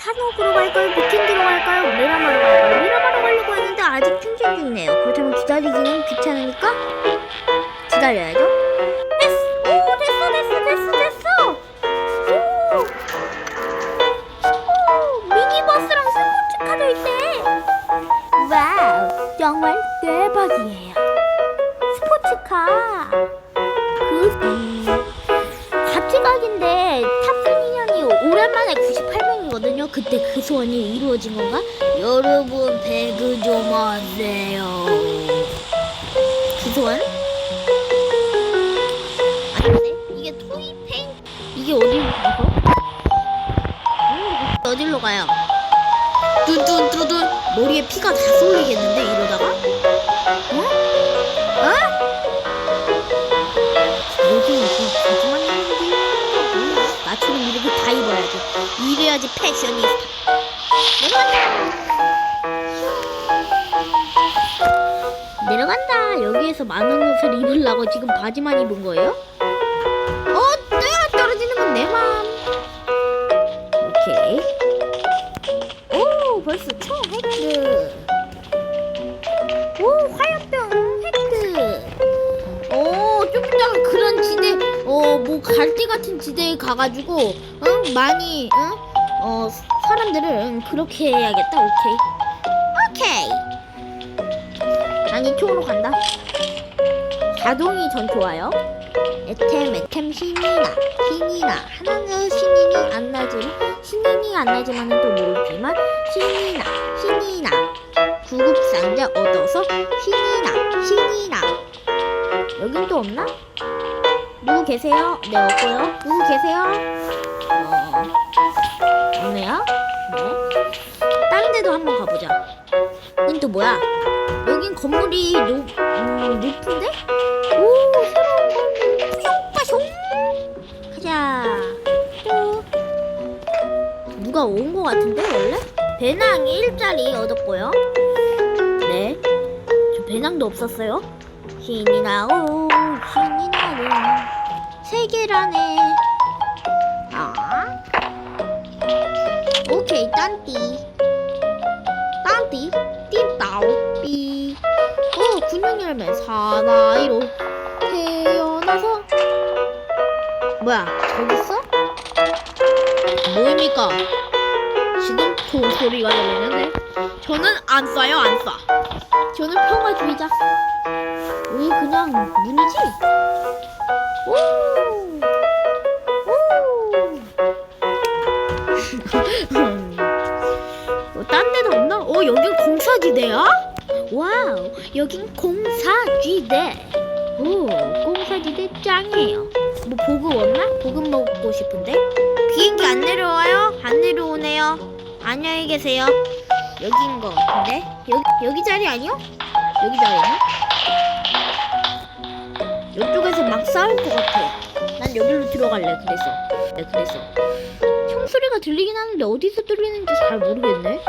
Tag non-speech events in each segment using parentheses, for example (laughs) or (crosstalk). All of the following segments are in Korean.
산옥으로 갈까요? 비킨드로 갈까요? 미라마로 갈까요? 미라마로 가려고 했는데 아직 충전 중이네요. 그렇다면 기다리기는 귀찮으니까 기다려야죠. 됐어! 오, 됐어, 됐어, 됐어, 됐어! 오! 오! 미니버스랑 스포츠카도 있대! 와우! 정말 대박이에요. 스포츠카! 그, 그때 그 소원이 이루어진 건가? 여러분 배그 좀 하세요. 그 소원? 아닌데? 이게 토이페인? 이게 어디로 가서? 음, 어디로 가요? 뚜둔뚜둔 머리에 피가 다 쏠리겠는데 이러다가? 어? 어? 나처럼 이렇게 다 입어야지. 이래야지 패셔니스타 내려간다. 내려간다. 여기에서 많은 옷을 입으려고 지금 바지만 입은 거예요? 지대에 가가지고, 응, 많이, 응, 어, 사람들을 응, 그렇게 해야겠다. 오케이. 오케이. 난 이쪽으로 간다. 자동이 전 좋아요. 에템, 에템, 신이나, 신이나. 하나는 신인이 안 나지만, 신인이 안 나지만은 또 모르지만, 신이나, 신이나. 구급 상자 얻어서, 신이나, 신이나. 여긴 또 없나? 누구 계세요? 네 없고요. 누구 계세요? 어 없네요. 네. 다른 데도 한번 가보자. 여긴 또 뭐야? 여긴 건물이 높, 음, 높은데? 오 새로운 건물 뿅빠숑 가자. 또 누가 온 거 같은데 원래? 배낭 일자리 얻었고요. 네. 저 배낭도 없었어요. 신이 나오 세계라네 아 오케이 딴띠 딴띠 띠따오삐 오 군용열매 사나이로 태어나서 뭐야 저기 있어? 뭐입니까? 지금 소리가 들리는데 저는 안 쏴요 안 쏴. 저는 평화주의자. 왜 그냥 문이지? 오! 어, 딴 데도 없나? 어, 여긴 공사지대야? 와우, 여긴 공사지대. 오, 공사지대 짱이에요. 뭐 보급 없나? 보급 먹고 싶은데? 비행기 안 내려와요? 안 내려오네요. 안녕히 계세요. 여기인 것 같은데? 여기, 여기 자리 아니요? 여기 자리네? 이쪽에서 막 싸울 것 같아. 난 여기로 들어갈래. 그래서. 네, 그래서. 총소리가 들리긴 하는데 어디서 들리는지 잘 모르겠네.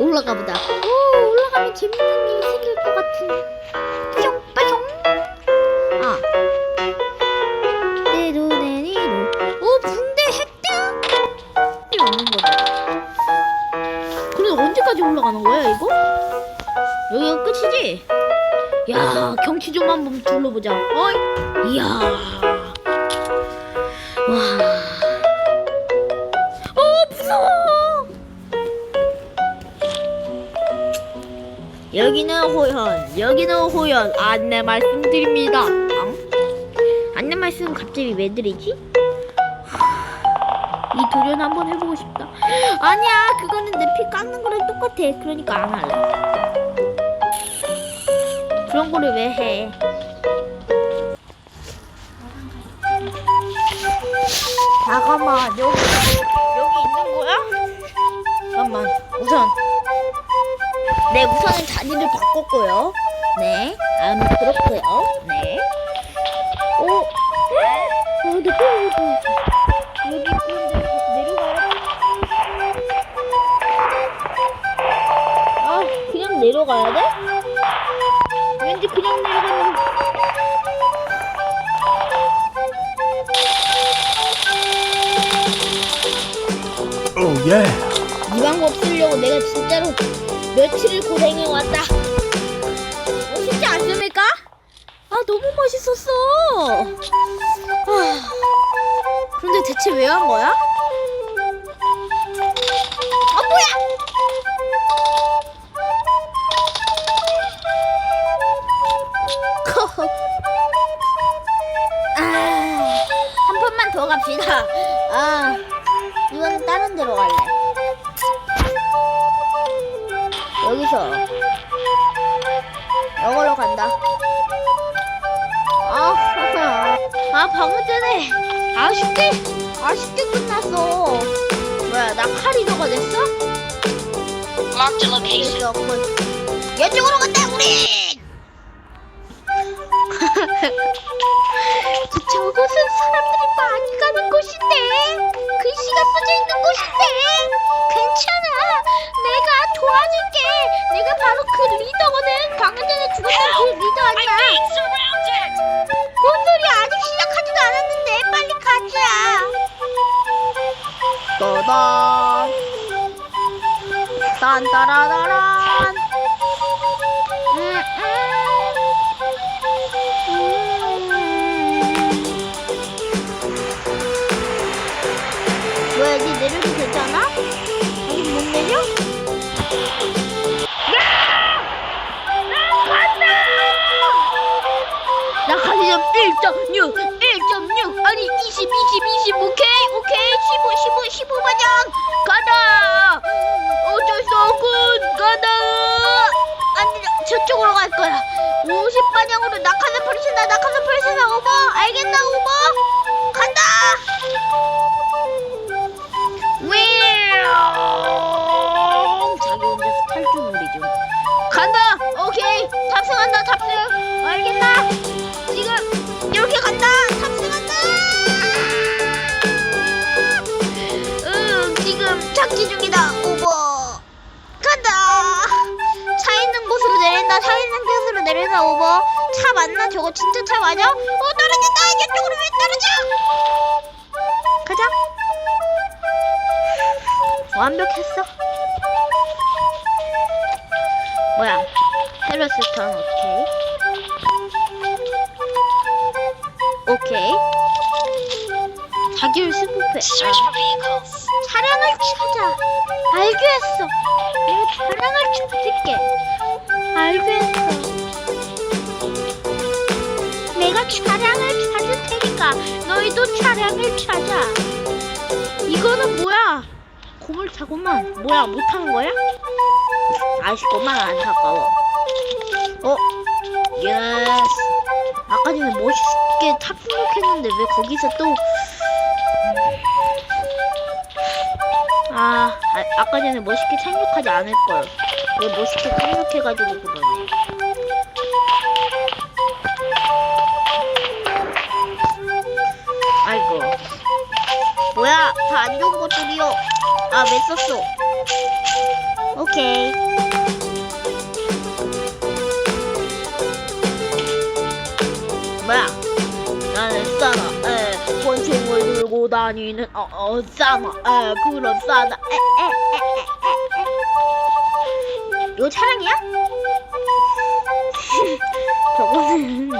올라가 보자. 오, 올라가면 재밌는 일이 생길 것 같은. 뿅, 빠숑. 아. 내 눈에 니로. 오, 붕대 획득! 이 없는 거다. 그래도 언제까지 올라가는 거야, 이거? 여기가 끝이지? 야 경치 좀 한번 둘러보자 어이 이야 와 여기는 호연, 여기는 호연. 안내 말씀드립니다. 앙? 안내 말씀 갑자기 왜 드리지? 하, 이 도전 한번 해보고 싶다. 아니야, 그거는 내 피 깎는 거랑 똑같아. 그러니까 안 할래. 그런 거를 왜 해? 잠깐만 여기 여기 있는 거야? 잠깐만 우선 네 우선은 자리를 바꿨고요. 네, 아 그렇고요. 네. 오, 어, 내 거, 여기 있는데 내려가야 아, 그냥 내려가야 돼? 왠지 그냥 내려가는 Oh yeah. 이 방법 쓰려고 내가 진짜로 며칠을 고생해 왔다. 멋있지 않습니까? 아 너무 멋있었어. 아, 그런데 대체 왜 한 거야? 아 뭐야? 커. (laughs) 아, 한 번만 더 갑시다. 아, 이번엔 다른 데로 갈래. 여기서 이걸로 간다. 아, 아 방금 전에 아쉽게 아쉽게 끝났어. 뭐야, 나 카리더가 됐어? Marked a location. 이쪽으로 간다, 우리. 방금 전에 죽었던 그 리더 I'm 아니야. Being surrounded. 뭔 소리야? 아직 시작하지도 않았는데 빨리 가자. 따단 딴따라라란 1.6 1.6 아니 20 20 20 오케이 오케이. 15 15 15 마냥. 가다. 어쩔 수 없군. 가다. 아니 저쪽으로 갈 거야. 50방향으로 낙하산 펼친다. 낙하산 펼친다 오버. 알겠나 오버. 간다. 윙 내린다 오버. 차 맞나? 저거 진짜 차 맞아? 어 떨어진다! 이쪽으로 왜 떨어져? 가자. 완벽했어. 뭐야? 페러스턴 오케이. 오케이. 자기를 for vehicles. 차량을 찾아. 알겠어. 내가 차량을 찾을게. 알겠어 내가 차량을 찾을 테니까 너희도 차량을 찾아. 이거는 뭐야? 고물차고만 뭐야 못하는 거야? 아쉽구만 안타까워. 어? 예스. 아까 전에 멋있게 탑승했는데 왜 거기서 또? 아, 아 아까 전에 멋있게 착륙하지 않을 걸. 왜 멋있게 착륙해가지고 그러네 다 안 좋은 것들이요. 아 왜 썼어? 오케이. 뭐야? 나는 싸나 에 권총을 들고 다니는 어, 어 싸나 에 그런 싸나 에 에 에 에에. 이거 차량이야? (laughs) 저거는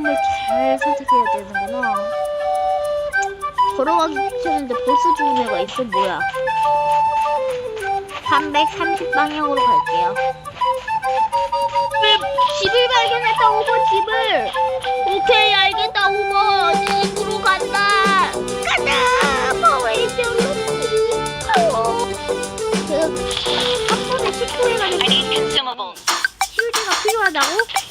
낙하지점을 잘 선택해야 되는구나. 걸어가기 귀찮은데 벌써 죽은 애가 있어 뭐야. 330 방향으로 갈게요. 집을 발견했다 오버 집을? 오케이 알겠다 오버. 집으로 간다. 가자 파워레이저로. 파워 그한 번에 10초에 I 가는. 휴지가 필요하다고?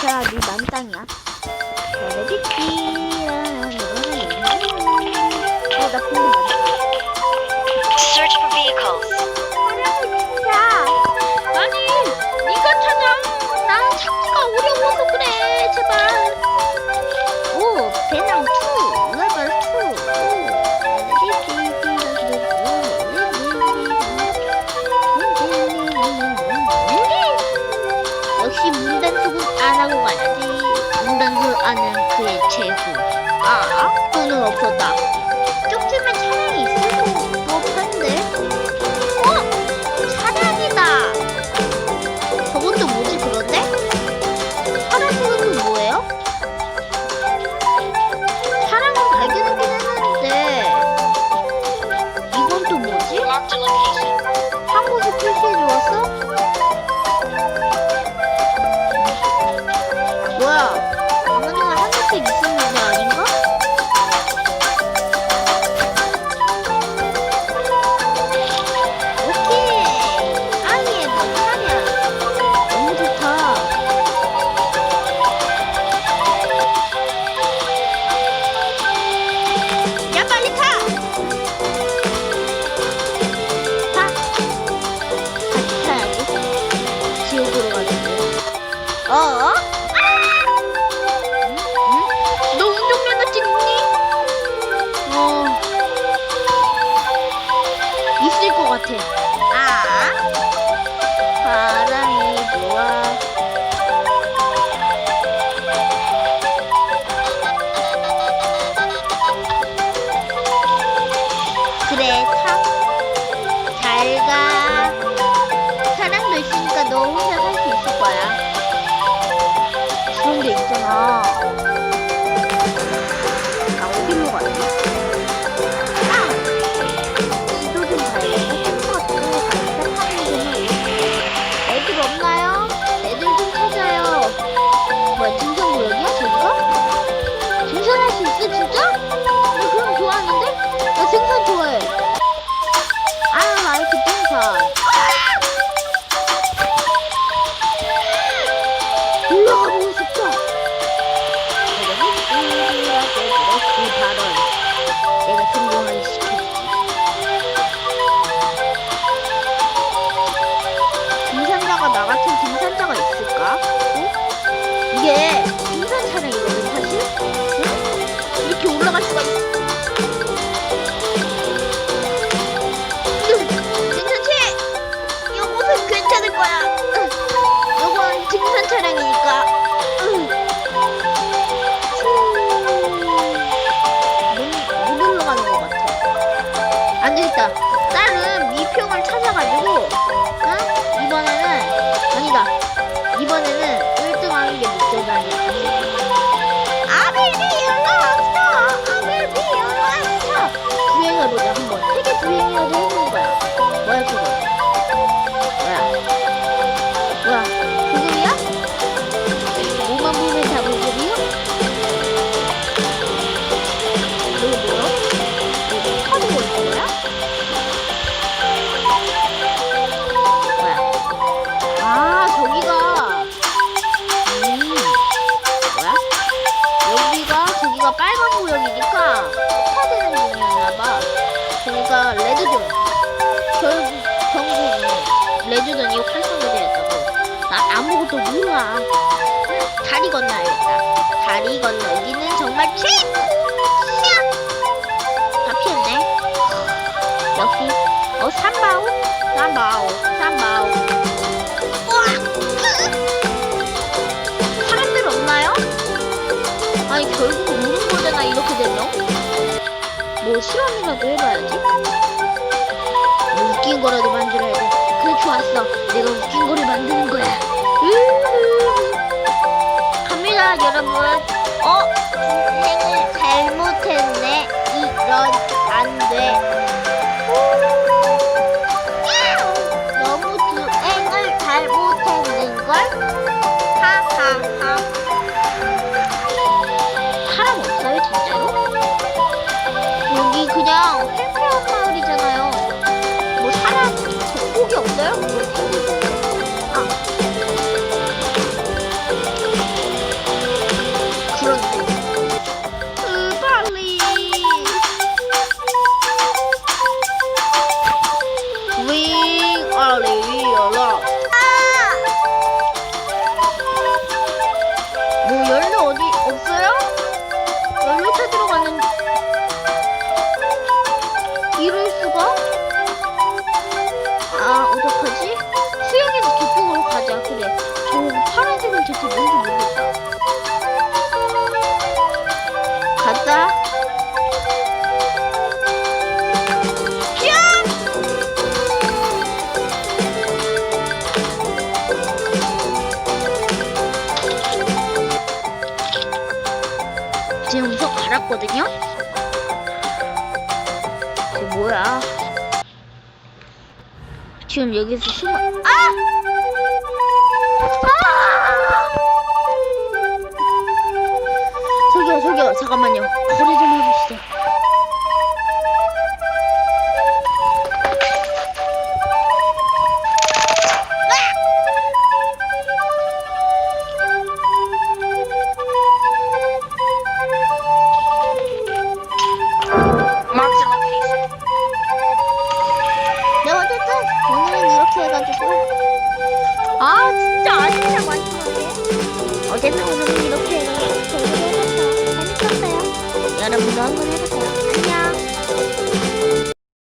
괜찮아, 네 만땅이야. 어, 나 공부 맞아. Search 나는 그의 최후. 아, 눈을 엎었다. 가지고 응? 이번에는 아니다. 이번에는 1등하는 게 목적이 아니야. 아벨비 연락 왔어. 아벨비 연락 왔어. 주행해보자 한번. 되게 주행해도 구역이니까 폭파되는 종이었나봐. 그러니까 레드존. 결국 레드존이 활성화되었다고. 나 아무것도 몰라. 다리 건너야겠다. 다리 건너기는 정말 최! 다 피었네. 역시. 어 삼바오? 삼바오 삼바오. 사람들 없나요? 아니 결국 우는 얼마나 이렇게 됐노? 뭐 실험이라도 해봐야지. 뭐 웃긴 거라도 만들어야 돼. 그래 좋았어. 내가 웃긴 거를 만드는 거야. 으흐흐. 갑니다 여러분. 어? 선생을 잘못했네. 이런 안 돼. 있거든요? 지금 뭐야? 지금 여기서 숨어, 아!